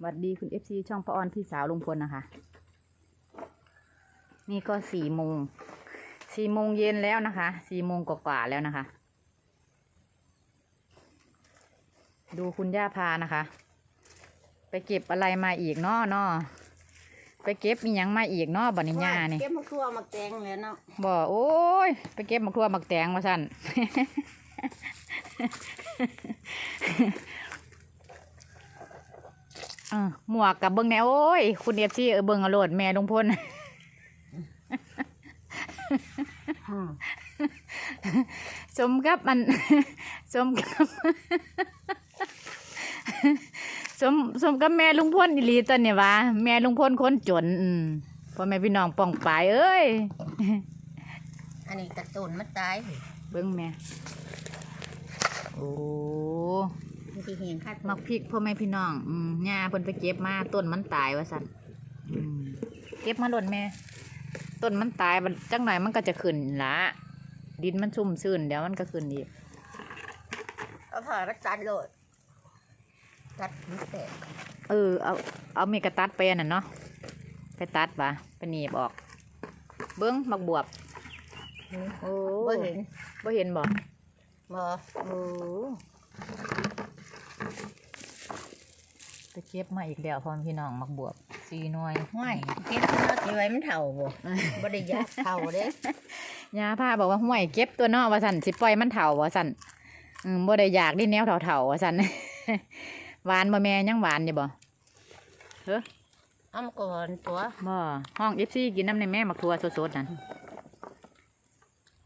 สวัสดีคุณเอฟซีช่องป้าออนพี่สาวลุงพลนะคะ นี่ก็สี่โมงสี่โมงเย็นแล้วนะคะสี่โมงกว่าๆแล้วนะคะ ดูคุณย่าพานะคะ ไปเก็บอะไรมาอีกเนาะเนาะไปเก็บมีหยังมาอีกเนาะบันิญญานี่เก็บมะกรัวมาแกงเลยเนาะบ่โอ้ยไปเก็บมักทั่วมักแตงมาสั่นเออ หมวกกับเบิ้งแนวโอ้ย คุณเอฟซีเออเบิ้งเอาโลดแม่ลุงพลสมกับมัน สมกับสมสมกับแม่ลุงพลอีหลีตอนเนี่ยวะแม่ลุงพลคนจนอืมพ่อแม่พี่น้องป้องปายเอ้ย อันนี้กระตุนมันตาย เบิ้งแม่ โอ้ มันที่เห็นคัดมักพริกพ่อแม่พี่น้องอืมย่าเพิ่นไปเก็บมาต้นมันตายว่าสั่นอืมเก็บมาหล่นแม่ ต้นมันตายมันจังหน่อยมันก็จะขึ้นละดินมันชุ่มชื้นเดี๋ยวมันก็ขึ้นอีกเอาผ่ารักจัดเลยตัดมันแตกเออเอาเอาเมกะตัดไปอันน่ะเนาะไปตัดปะไปหนีบออก เบิ้งมักบวบโอ้บ่เห็นบ่เห็นบ่บ่โอ้ ไปเก็บมาอีกแล้วพ่อแม่พี่น้องมักบวบสี่หน่วยห้วยเก็บเนาะที่ไว้มันเฒ่าบ่บ่ได้ยาเฒ่าเด้ยาผ้าบอกว่าห่วยเก็บตัวเนอว่าสันสิปล่อยมันเถาว่าสันอืมบ่ได้อยากได้แนวเถาๆว่าสันหวานบ่แม่ยังหวานอยู่บ่เอามาก่อนตัวบ่ห้อง FC กินน้ำในแม่มักทัวสดๆนั่น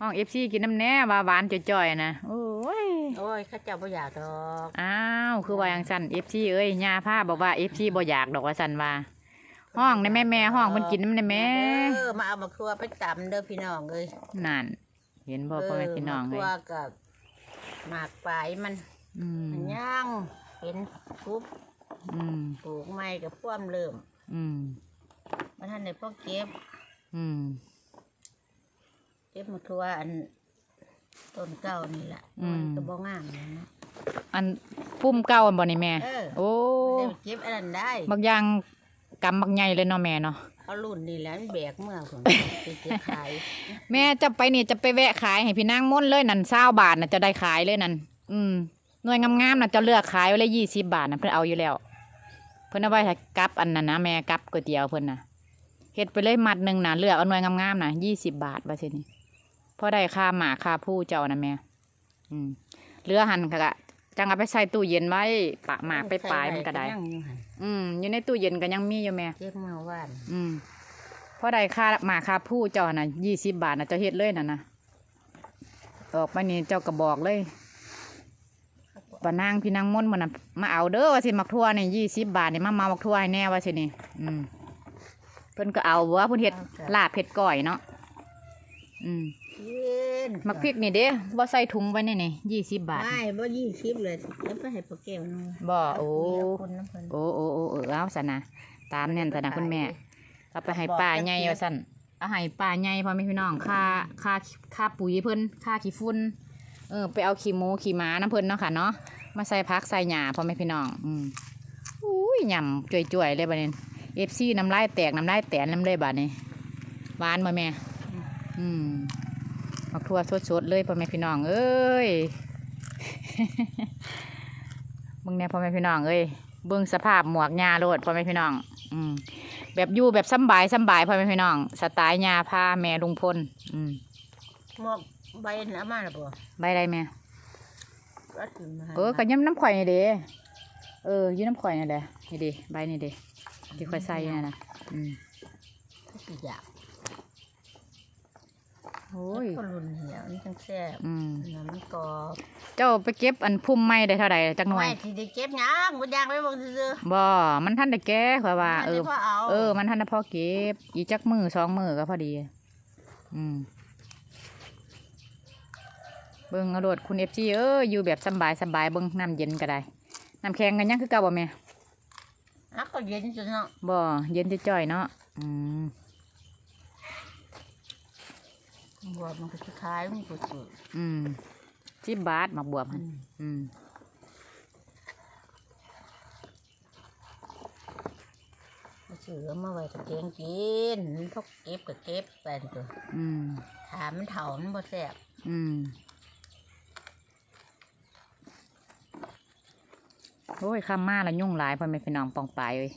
ห้อง FC กินน้ำแน่ว่าหวานจ่อยๆนะโอ้ย โอ้ยเข้าเจ้าบ่อยากดอกอ้าวคือว่าอย่างสัน FC เอ้ยยาผ้าบอกว่า FC บ่อยากดอกว่าสันว่า ห้องในแม่แม่ห้องเพิ่นกินน้ำในแม่เออมาเอามะกรัวไปตำเด้อพี่น้องเอ้ยนั่น เห็นบ่พ่อแม่พี่น้องมะเลกยรัวกับหมากปลายมันอืมมันย่างเป็นปุ๊บอืมปลูกไม้กับพ่วมเริ่มอืมมาท่านได้พ่อเก็บอืมเก็บมะกรัวอัน ต้นเก่านี่แหละอืม มันก็บ่งามนะเนาะ อันปุ่มเก่าอันบ่นี่แม่ เออ โอ้มันได้เก็บอันนั้นได้บางอย่างกำบางใหญ่เลยเนาะแม่เนาะเอารุ่นนี่แหละมันแบกเมื่อผม ไปเก็บขายแม่จะไปนี่จะไปแวะขายให้พี่นางม่นเลยนั่นเศร้าบาทน่ะจะได้ขายเลยนั่นอืมหน่วยงามๆน่ะจะเลือกขายไว้เลยยี่สิบบาทน่ะเพิ่นเอาอยู่แล้ว เพิ่นเอาไว้ให้กับอันนั้นนะแม่กับก๋วยเตี๋ยวเพิ่นน่ะเฮ็ดไปเลยมัดหนึ่งน่ะเลือกเอาหน่วยงามๆน่ะยี่สิบบาทว่าซี่นี่ พอได้ค่าหมาค่าผู้เจ้านะแม่อืมเหลือหันกะจังเอาไปใส่ตู้เย็นไว้ปะหมากไปปลายมันก็ได้ ยังอยู่หั่นอืมอยู่ในตู้เย็นก็ยังมีอยู่แม่ เก็บเมื่อวานอืมเพราะได้ค่าหมาค่าผู้เจ้าน่ะยี่สิบบาทน่ะเจ้าเฮ็ดเลยน่ะนะออกไปนี่เจ้าก็บอกเลยป้านางพี่นางม่นมันน่ะมาเอาเด้อว่าสิมักทั่วนี่ยี่สิบบาทนี่มาเมามักทั่วให้แน่ว่าสินี่อืมเพิ่นก็เอาบ่ว่าเพิ่นเฮ็ดลาบเฮ็ดก้อยเนาะ อืมเย็นมักพริกนี่เด้บ่ใส่ถุงไว้นี่นี่ยี่สิบบาทไม่บ่ยี่สิบเลยเก็บไปให้พ่อแก้วหนึงบ่โอ้เดี๋ยวคนน้ำเพิ่นโอ้โอ้โอ้เออเอาซะนะตามนั่นซะนะคุณแม่เอาไปให้ป้าใหญ่ว่าสั่นเอาให้ป้าใหญ่พ่อแม่พี่น้องค่าค่าค่าปุ๋ยเพิ่นค่าขี้ฝุ่นเออไปเอาขี้หมูขี้หม้าน้ำเพิ่นเนาะค่ะเนาะมาใส่พักใส่หญ้าพ่อแม่พี่น้อง อืมอุ้ยยำจ่วยๆเลยบัดนี้เอฟซีน้ำลายแตกน้ำลายแตนน้ำเลยบัดนี้หวานบ่แม่ อืมมักทั่วสดๆเลยพ่อแม่พี่น้อง เอ้ยเบิ่งแน่พ่อแม่พี่น้องเอ้ยเบิ่งสภาพหมวกหญ้าโลดพ่อแม่พี่น้อง อืมแบบอยู่แบบสำบายสำบายพ่อแม่พี่น้อง สไตล์ยาพาแม่ลุงพลอืมหมวกใบน้ำมาแล้วบ่ใบอะไรแม่รัดขึ้นมาเออก็ย้ำน้ำข่อยนี่เด้เอออยืนน้ำข่อยนี่แหละนี่เด้ใบนี่เด้ที่ข่อยใส่นี่นะอืมสิอยาก โอ้ยก็รุนเหี่ยวนี่จังแซ่บอืมน้ำมันกรอบเจ้าไปเก็บอันพุ่มไม้ได้เท่าไหร่จักหน่วยไม่ที่ได้เก็บหยังบ่อยากไปบ่ซื่อบ่มันท่านได้แก้ข่อยๆว่าเออมันสิพเอาเออ มันท่านได้พอเก็บ อีกจักมือสองมือก็พอดี อืม เบิ่งเอาโดดคุณเอฟซีเอออยู่แบบสำบายสำบายเบิ่งน้ำเย็นก็ได้ น้ำแข็งกันยังคือเก่าบ่แม่ อะก็เย็นจังเนาะบ่เย็นจะจ่อยๆเนาะอืม บวบมันก็สิขายมันก็สิอืมสิบบาทหมักบวบอืหั่นมอืมสือมาไว้ตะเกียงกินพกเก็บกับเก็บไปตัวอืมถามมันเถามันบ่แซ่บอืมโอ้ยข้ามมาแล้วยุ่งหลายพ่อแม่พี่น้องปองปายเอ้ย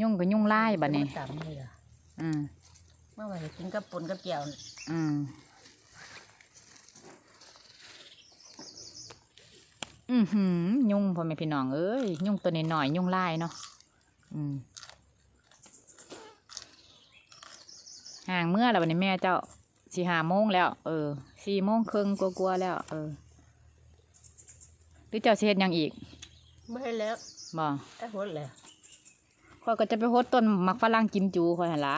ยุ่งก็ยุ่งไล่บัดนี้ตำนี่ล่ะอืม เมื่อวานกินกับปุ่นกับเจียวอืมอือหือ ยุ่งพ่อแม่พี่น้องเอ้ยยุ่งตัวนี้หน่อยๆยุ่งไล่เนาะอืมห่างเมื่อแล้ววันนี้แม่เจ้าสี่ห้าโมงแล้ว เออสี่โมงครึ่งกลัวาๆแล้ว เออหรือเจ้าสิเฮ็ดหยังอีกไม่ให้แล้วบ่ไอ้หดเลยข้อยก็จะไปโฮดต้นมักฝรั่งกิมจูข้อยหั่นละ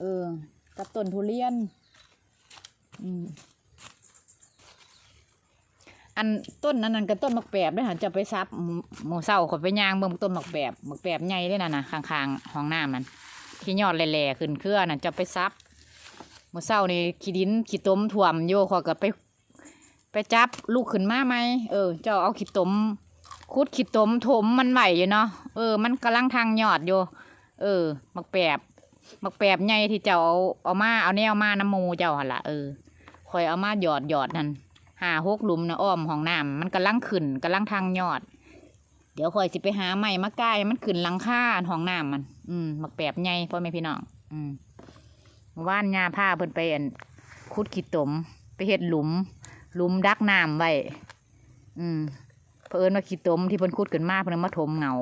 เออ กับต้นทุเรียน อืมอันต้นนั้นนั่นก็ต้นมักแปบได้อหันจะไปซับหมูเศร้าขอไปย่างเบิ่งต้นมักแปบมักแปบใหญ่เลยน่ะนะข้างๆห้องน้ำมันที่ยอดแหล่ๆขึ้นเครือน่ะจะไปซับหมูเศร้านี่ขี้ดินขี้ต้มถ่วมโยขอยก็ไป ไปจับลูกขึ้นมาไหมเออเจ้าเอาขี้ต้มคุดขี้ต้มถมมันไหวอยู่เนาะเออ มันกำลังทางยอดอยู่เออมักแปบ มักแปบใหญ่ที่เจ้าเอาเอามาเอาแนวมาน้ำมูเจ้าหันละเออคอยเอามาหยอดหยอดนั่นหาหกหลุมนะอ้อมของน้ำมันกำลังขึ้นกำลังทางยอด เดี๋ยวคอยสิไปหาไม้มาก้ายมันขึ้นหลังคาของน้ำมัน อืมมักแปบใหญ่พ่อแม่พี่น้องอืมว่านยาผ้าเพิ่นไปอันคุดขี้ตม ไปเฮ็ดหลุม หลุมดักน้ำไว้อืมเพิ่นว่าขี้ตมที่เพิ่นคุดขึ้นมาเพิ่นมาถมเงา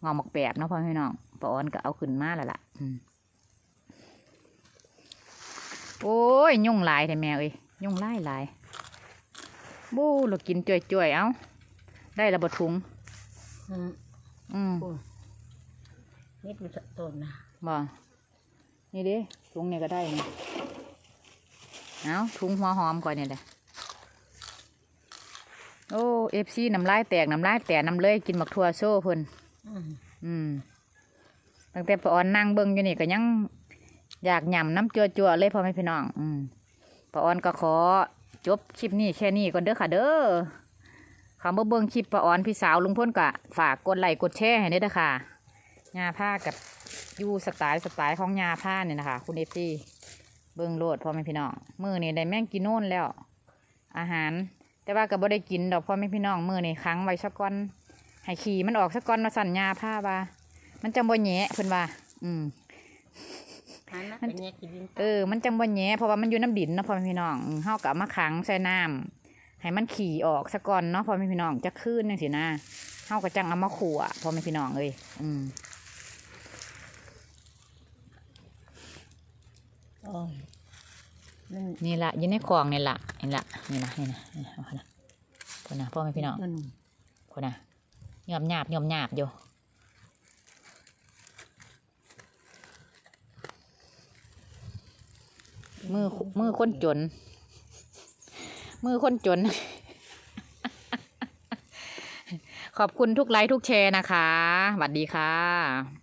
เงามักแปบเนาะพ่อแม่พี่น้องปาออนก็เอาขึ้นมาแล้วล่ะ อืม โอ้ยยุ่งหลายแต่แม่เอ้ยยุ่งหลายหลายบูเรากินจ่วยๆ เอาได้ระบถุง อืมอืมนี่ดูต้นนะบ่นี่เด้ถุงนี่ก็ได้นี่เอาถุงหัวหอมก่อนนี่แหละโอ้เอฟซีน้ำลายแตกน้ำลายแตกน้ำเลยกินบักทัวโซ่เพิ่นอืมอืมตั้งแต่ปาออนนั่งเบิ่งอยู่นี่ก็ยัง อยากหย่ำน้ำจัวๆเลยพ่อแม่พี่น้อง อืมปาออนก็ขอจบคลิปนี้แค่นี้ก่อนเด้อค่ะ เด้อคำว่าเบิ่งคลิปปาออนพี่สาวลุงพ่นก็ฝากกดไลค์กดแชร์ให้เด้อเด้อค่ะยาผ้ากับยูสไตล์สไตล์ของยาผ้าเนี่ยนะคะ คุณเอฟซีเบิ่งโลดพ่อแม่พี่น้องมือนี่ได้แม่งกินโน่นแล้ว อาหาร แต่ว่าก็บ่ได้กินดอกพ่อแม่พี่น้องมือนี่ค้างไว้สักก่อนให้ขี่มันออกสักก่อนมาสั่นยาผ้าว่า มันจังบ่แหย่เพิ่นว่า อืม หันนะเป็นแยกกินดินเออมันจังบ่แหย่เพราะว่ามันอยู่น้ำดินเนาะพ่อแม่พี่น้องอืมเฮาก็เอามาขังใส่น้ำให้มันขี่ออกซะก่อนเนาะพ่อแม่พี่น้องจะคืนจังซี่นะเฮาก็จังเอามาขั่วพ่อแม่พี่น้องเอ้ยอืมโอ้ยมันนี่ละอยู่ในกล่องนี่ละนี่ละนี่ละนี่นะนี่เอาละพ่อนะพ่อแม่พี่น้องมันพ่อนะยอมหยาบยอมหยาบอยู่ มือมือคนจน มือคนจน ขอบคุณทุกไลค์ทุกแชร์นะคะสวัสดีค่ะ